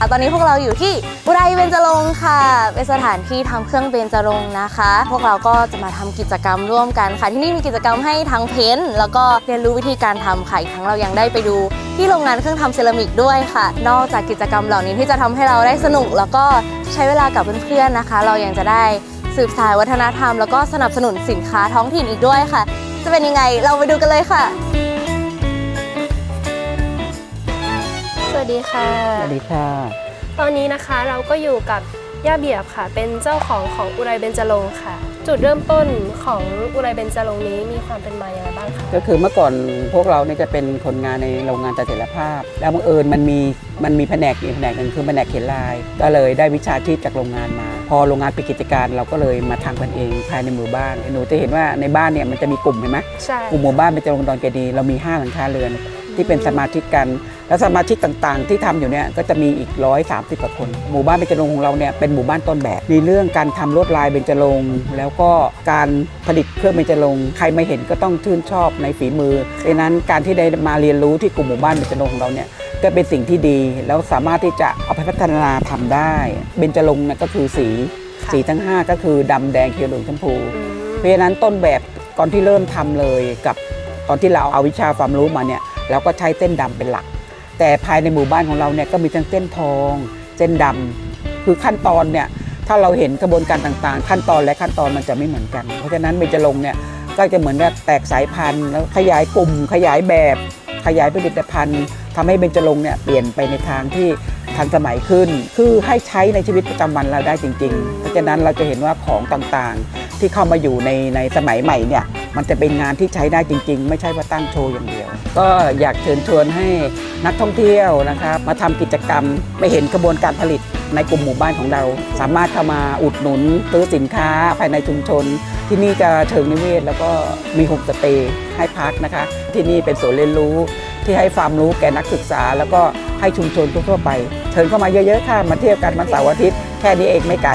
ตอนนี้พวกเราอยู่ที่อุไรเบญจรงค์ค่ะ เป็นสถานที่ทำเครื่องเบญจรงค์นะคะ พวกเราก็จะมาทำกิจกรรมร่วมกันค่ะ ที่นี่มีกิจกรรมให้ทั้งเพ้นท์แล้วก็เรียนรู้วิธีการทำค่ะอีกทั้งเรายังได้ไปดู ที่โรงงานเครื่องทำเซรามิกด้วยค่ะ นอกจากกิจกรรมเหล่านี้ที่จะทำให้เราได้สนุก แล้วก็ใช้เวลากับเพื่อนๆนะคะ เรายังจะได้สืบสายวัฒนธรรม แล้วก็สนับสนุนสินค้าท้องถิ่นอีกด้วยค่ะ จะเป็นยังไงเราไปดูกันเลยค่ะ วัสดีค่ะ สวัสดีค่ะ ตอนนี้นะคะเราก็อยู่กับย่าเบียบค่ะ เป็นเจ้าของของอุไรเบญจรงค์ค่ะ จุดเริ่มต้นของอุไรเบญจรงค์นี้มีความเป็นมาอย่างไรบ้างคะ ก็คือเมื่อก่อนพวกเราเนี่ยจะเป็นคนงานในโรงงานตัดเสถียรภาพ แล้วบังเอิญมันมีมันมีแผนกอีกแผนกหนึ่งคือแผนกเขียนลาย ก็เลยได้วิชาชีพจากโรงงานมา พอโรงงานปิดกิจการเราก็เลยมาทำกันเองภายในหมู่บ้านหนูจะเห็นว่าในบ้านเนี่ยมันจะมีกลุ่มเห็นไหมใช่ กลุ่มหมู่บ้านเป็นจรงดอนเกดีเรามี5หลังคาเรือน ที่เป็นสมาชิกกัน และสมาชิกต่างๆ ที่ทำอยู่เนี่ยก็จะมีอีก 130กว่าคน หมู่บ้านเบญจรงค์ของเราเนี่ยเป็นหมู่บ้านต้นแบบมีเรื่องการทำลวดลายเบญจรงค์แล้วก็การผลิตเครื่องเบญจรงค์ใครไม่เห็นก็ต้องชื่นชอบในฝีมือดังนั้นการที่ได้มาเรียนรู้ที่กลุ่มหมู่บ้านเบญจรงค์ของเราเนี่ยก็เป็นสิ่งที่ดีแล้วสามารถที่จะเอาไปพัฒนาทำได้ เบญจรงค์เนี่ยก็คือสีค่ะสีทั้งห้าก็คือดำแดงเขียวเหลืองชมพูอืมเพราะฉะนั้นต้นแบบตอนที่เริ่มทำเลยกับตอนที่เราเอาวิชาความรู้มาเนี่ย เราก็ใช้เส้นดำเป็นหลัก แต่ภายในหมู่บ้านของเราเนี่ยก็มีทั้งเส้นทอง เส้นดำคือขั้นตอนเนี่ยถ้าเราเห็นกระบวนการต่างๆ ขั้นตอนและขั้นตอนมันจะไม่เหมือนกัน เพราะฉะนั้นเบญจรงเนี่ยก็จะเหมือนกับแตกสายพันธุ์แล้วขยายกลุ่ม ขยายแบบ ขยายผลิตภัณฑ์ทำให้เบญจรงเนี่ยเปลี่ยนไปในทางที่ทันสมัยขึ้น คือให้ใช้ในชีวิตประจำวันเราได้จริง ๆ เพราะฉะนั้นเราจะเห็นว่าของต่างๆ ที่เข้ามาอยู่ในในสมัยใหม่เนี่ย มันจะเป็นงานที่ใช้ได้จริง ๆ ไม่ใช่ว่าตั้งโชว์อย่างเดียว ก็อยากเชิญชวนให้นักท่องเที่ยวนะครับมาทำกิจกรรมไปเห็นกระบวนการผลิตในกลุ่มหมู่บ้านของเรา สามารถเข้ามาอุดหนุนซื้อสินค้าภายในชุมชน ที่นี่จะเชิงนิเวศ แล้วก็มีโฮมสเตย์ให้พักนะคะ ที่นี่เป็นศูนเรียนรู้ ที่ให้ความรู้แก่นักศึกษา แล้วก็ให้ชุมชนทั่วๆไป เชิญเข้ามาเยอะๆค่ะมาเที่ยวกันวันเสาร์อาทิตย์แค่นี้เองไม่ไกล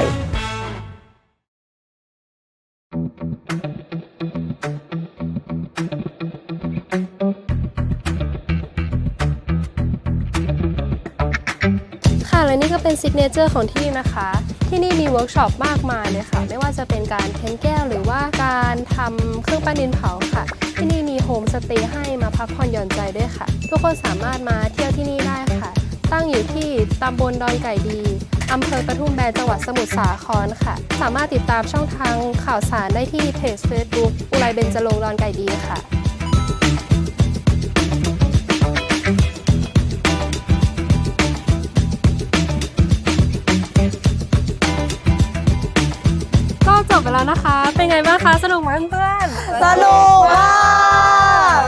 และนี่ก็เป็นซิกเนเจอร์ของที่นี่นะคะ ที่นี่มีเวิร์กช็อปมากมายเลยค่ะ ไม่ว่าจะเป็นการเพ้นแก้วหรือว่าการทำเครื่องปั้นดินเผาค่ะ ที่นี่มีโฮมสเตย์ให้มาพักผ่อนหย่อนใจด้วยค่ะ ทุกคนสามารถมาเที่ยวที่นี่ได้ค่ะ ตั้งอยู่ที่ตำบลดอนไก่ดีอำเภอกระทุ่มแบนจังหวัดสมุทรสาครค่ะ สามารถติดตามช่องทางข่าวสารได้ที่เพจ Facebook อุไรเบญจรงดอนไก่ดีค่ะ จบไปแล้วนะคะ เป็นไงบ้างคะ สนุกไหมเพื่อนสนุกมาก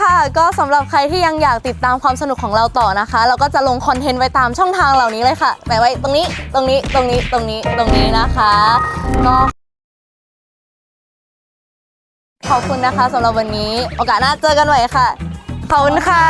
ค่ะก็สำหรับใครที่ยังอยากติดตามความสนุกของเราต่อนะคะ เราก็จะลงคอนเทนต์ไว้ตามช่องทางเหล่านี้เลยค่ะแปะไว้ตรงนี้ตรงนี้ตรงนี้ตรงนี้ตรงนี้นะคะก็ขอบคุณนะคะสำหรับวันนี้ โอกาสหน้าเจอกันใหม่ค่ะ ขอบคุณค่ะ